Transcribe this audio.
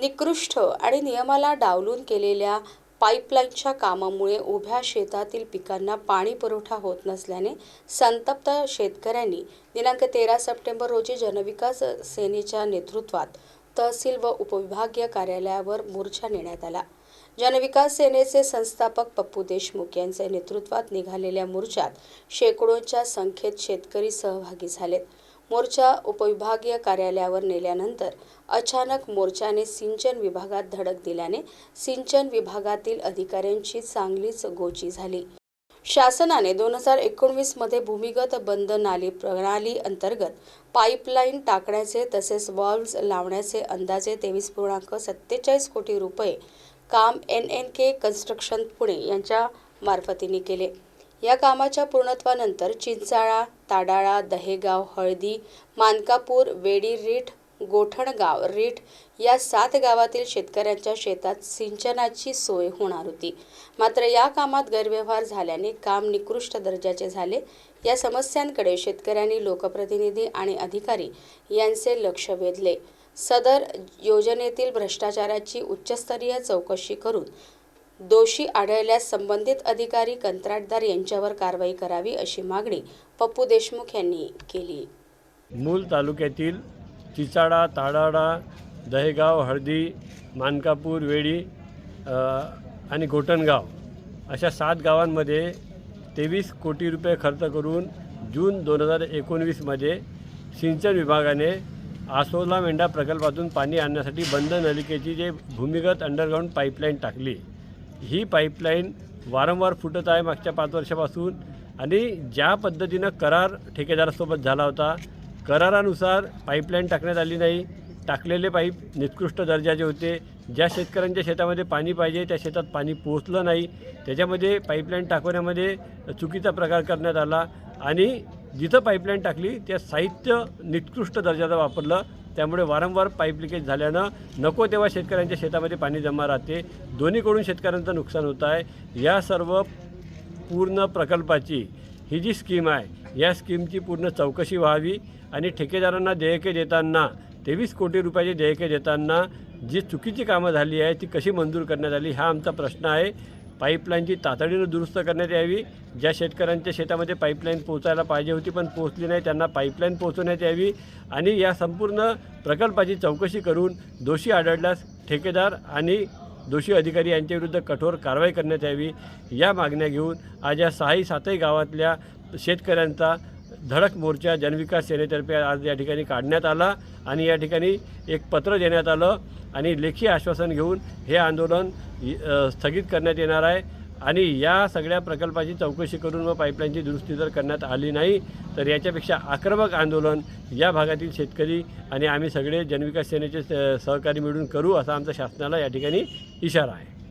निकृष्ट आणि नियमाला डावलून केलेल्या पाईपलाईनच्या कामामुळे उभ्या शेतातील पिकांना पाणी पुरवठा होत नसल्याने संतप्त शेतकऱ्यांनी दिनांक तेरा सप्टेंबर रोजी जनविकास सेनेच्या नेतृत्वात तहसील व उपविभागीय कार्यालयावर मोर्चा नेण्यात आला. जनविकास सेनेचे संस्थापक पप्पू देशमुख यांच्या नेतृत्वात निघालेल्या मोर्चात शेकडोंच्या संख्येत शेतकरी सहभागी झालेत. मोर्चा उपविभागीय कार्यालयावर नेल्यानंतर अचानक मोर्चाने सिंचन विभागात धडक दिल्याने सिंचन विभागातील अधिकाऱ्यांची चांगलीच गोची झाली. शासनाने दोन हजार एकोणवीसमध्ये भूमिगत बंद नाली प्रणाली अंतर्गत पाईपलाईन टाकण्याचे तसेच वॉल्व्स लावण्याचे अंदाजे तेवीस पूर्णांक सत्तेचाळीस कोटी रुपये काम N N K construction Pune यांच्या मार्फतीने केले. या कामाच्या पूर्णत्वानंतर चिंचाळा ताडाळा दहेगाव हळदी मानकापूर वेडी रीठ गोठणगाव रीठ या सात गावातील शेतकऱ्यांच्या शेतात सिंचनाची सोय होणार होती. मात्र या कामात गैरव्यवहार झाल्याने काम निकृष्ट दर्जाचे झाले. या समस्यांकडे शेतकऱ्यांनी लोकप्रतिनिधी आणि अधिकारी यांचे लक्ष वेधले. सदर योजनेतील भ्रष्टाचाराची उच्चस्तरीय चौकशी करून दोषी आढळल्यास संबंधित अधिकारी कंत्राटदार यांच्यावर कारवाई करावी अशी मागणी पप्पू देशमुख यांनी केली. मूल तालुक्यातील चिचाडा ताडाडा दहेगाव हळदी मानकापूर वेडी आणि गोटणगाव अशा सात गावांमध्ये तेवीस कोटी रुपये खर्च करून जून दोन हजार एकोणवीसमध्ये सिंचन विभागाने आसोला मेंढा प्रकल्पातून पाणी आणण्यासाठी बंद नलिकेची जे भूमिगत अंडरग्राऊंड पाईपलाईन टाकली. ही पाईपलाईन वारंवार फुटत आहे मागच्या पाच वर्षापासून. आणि ज्या पद्धतीनं करार ठेकेदारासोबत झाला होता करारानुसार पाईपलाईन टाकण्यात आली नाही. टाकलेले पाईप निकृष्ट दर्जाचे होते. ज्या शेतकऱ्यांच्या शेतामध्ये पाणी पाहिजे त्या शेतात पाणी पोचलं नाही. त्याच्यामध्ये पाईपलाईन टाकवण्यामध्ये चुकीचा प्रकार करण्यात आला. आणि जिथं पाईपलाईन टाकली त्या साहित्य निकृष्ट दर्जाचं वापरलं. त्यामुळे वारंवार पाईप लिकेज झाल्यानं नको तेव्हा शेतकऱ्यांच्या शेतामध्ये पाणी जमा राहते. दोन्हीकडून शेतकऱ्यांचं नुकसान होत आहे. या सर्व पूर्ण प्रकल्पाची ही जी स्कीम आहे या स्कीमची पूर्ण चौकशी व्हावी आणि ठेकेदारांना देयके देताना तेवीस कोटी रुपयाची देयके देताना जी चुकीची कामं झाली आहे ती कशी मंजूर करण्यात आली हा आमचा प्रश्न आहे. पाईपलाईनची तातडीनं दुरुस्त करण्यात यावी. ज्या शेतकऱ्यांच्या शेतामध्ये पाईपलाईन पोचायला पाहिजे होती पण पोहोचली नाही त्यांना पाईपलाईन पोहोचवण्यात यावी आणि या संपूर्ण प्रकल्पाची चौकशी करून दोषी आढळल्यास ठेकेदार आणि दोषी अधिकारी यांच्याविरुद्ध कठोर कारवाई करण्यात यावी. या मागण्या घेऊन आज या सहाही सातही गावातल्या शेतकऱ्यांचा धडक मोर्चा जनविकास सेनेतर्फे आज या ठिकाणी काढण्यात आला आणि या ठिकाणी एक पत्र देण्यात आलं. आणि लेखी आश्वासन घेऊन हे आंदोलन स्थगित करण्यात येणार आहे. आणि या सगळ्या प्रकल्पाची चौकशी करून व पाईपलाईनची दुरुस्ती जर करण्यात आली नाही तर याच्यापेक्षा आक्रमक आंदोलन या भागातील शेतकरी आणि आम्ही सगळे जनविकास सेनेचे सहकारी मिळून करू असा आमचा शासनाला या ठिकाणी इशारा आहे.